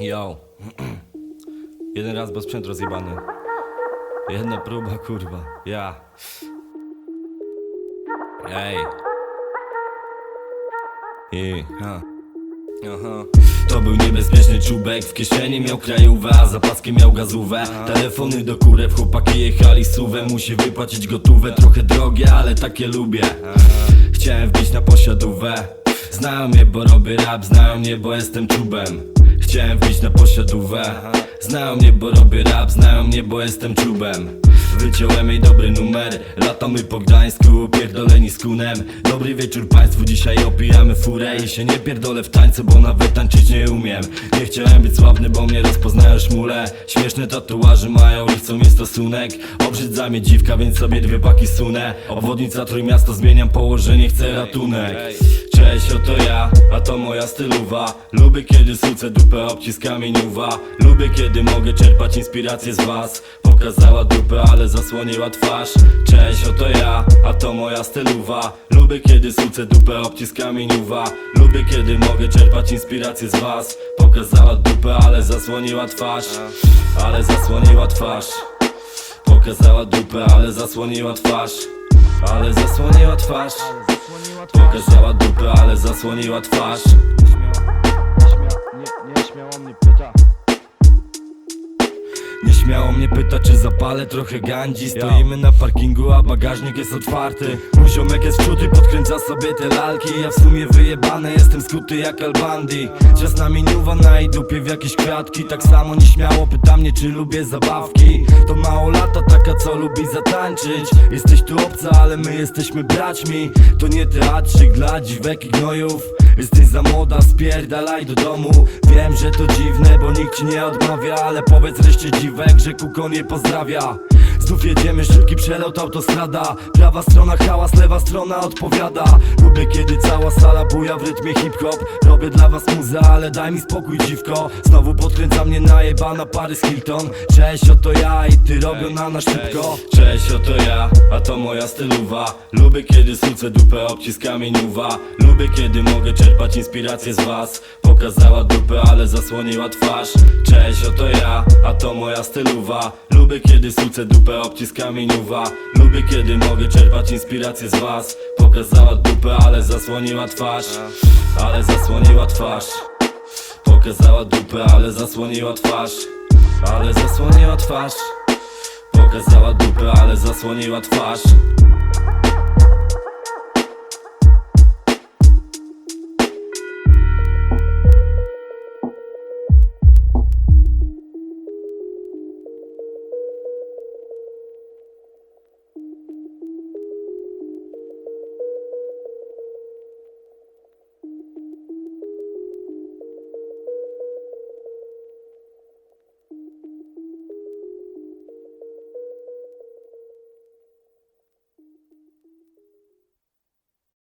Yo. Jeden raz, bo sprzęt rozjebany. Jedna próba, kurwa. Ja. Ej. I, ha. Aha. To był niebezpieczny czubek, w kieszeni miał krajówę, a za paskiem miał gazówę Telefony do kurew, chłopaki jechali suwem Musi wypłacić gotówę, trochę drogie, ale takie lubię Chciałem wbić na posiadówę Znają mnie, bo robię rap, znają mnie, bo jestem czubem. Chciałem wbić na posiadówę. Znają mnie, bo robię rap, znają mnie, bo jestem czubem. Wyciąłem jej dobry numer Latamy po Gdańsku, pierdoleni z kunem. Dobry wieczór państwu, dzisiaj opijamy furę I się nie pierdolę w tańcu, bo nawet tańczyć nie umiem. Nie chciałem być sławny, bo mnie rozpoznają szmule. Śmieszne tatuaże mają i chcą mieć stosunek. Obrzydza mnie dziwka, więc sobie dwie paki sunę. Obwodnica Trójmiasto, zmieniam położenie, chcę ratunek Cześć, oto ja, a to moja styluwa Lubię kiedy sucę dupę obciskami niuwa. Lubię kiedy mogę czerpać inspirację z was. Pokazała dupę, ale zasłoniła twarz. Cześć, oto ja, a to moja styluwa Lubię kiedy sucę dupę obciskami niuwa. Lubię kiedy mogę czerpać inspirację z was. Pokazała dupę, ale zasłoniła twarz. Ale zasłoniła twarz. Pokazała dupę, ale zasłoniła twarz Ale zasłoniła twarz. Pokazała dupę, ale zasłoniła twarz. Nie, nie śmiało mnie pyta. Nieśmiało mnie pyta, czy zapalę trochę gandzi Stoimy na parkingu, a bagażnik jest otwarty. Mój ziomek jest wczuty, podkręca sobie te lalki. Ja w sumie wyjebany, jestem skuty jak Albandi Czas na miniuwa na jej dupie w jakieś kwiatki. Tak samo nieśmiało pyta mnie, czy lubię zabawki. To mało lata, taka co lubi zatańczyć. Jesteś tu obca, ale my jesteśmy braćmi. To nie teatrzyk dla dziwek i gnojów. Jesteś za młoda, spierdalaj do domu. Wiem, że to dziwne, bo nikt ci nie odmawia Ale powiedz reszcie dziwek, że kuko nie pozdrawia Znów jedziemy, szybki przelot, autostrada. Prawa strona hałas, lewa strona odpowiada. Lubię kiedy cała sala buja w rytmie hip-hop. Robię dla was muzę, ale daj mi spokój dziwko. Znowu podkręca mnie najebana Paris Hilton. Cześć, oto ja i ty robią na nas szybko. Cześć, oto ja, a to moja styluwa Lubię kiedy sucę dupę obciskami niuwa Lubię kiedy mogę czerpać inspirację z was. Pokazała dupę, ale zasłoniła twarz. Cześć, oto ja, a to moja styluwa Lubię kiedy sucę dupę obciskami niuwa. Lubię kiedy mogę czerpać inspirację z was. Pokazała dupę, ale zasłoniła twarz. Ale zasłoniła twarz. Pokazała dupę, ale zasłoniła twarz. Ale zasłoniła twarz. Pokazała dupę, ale zasłoniła twarz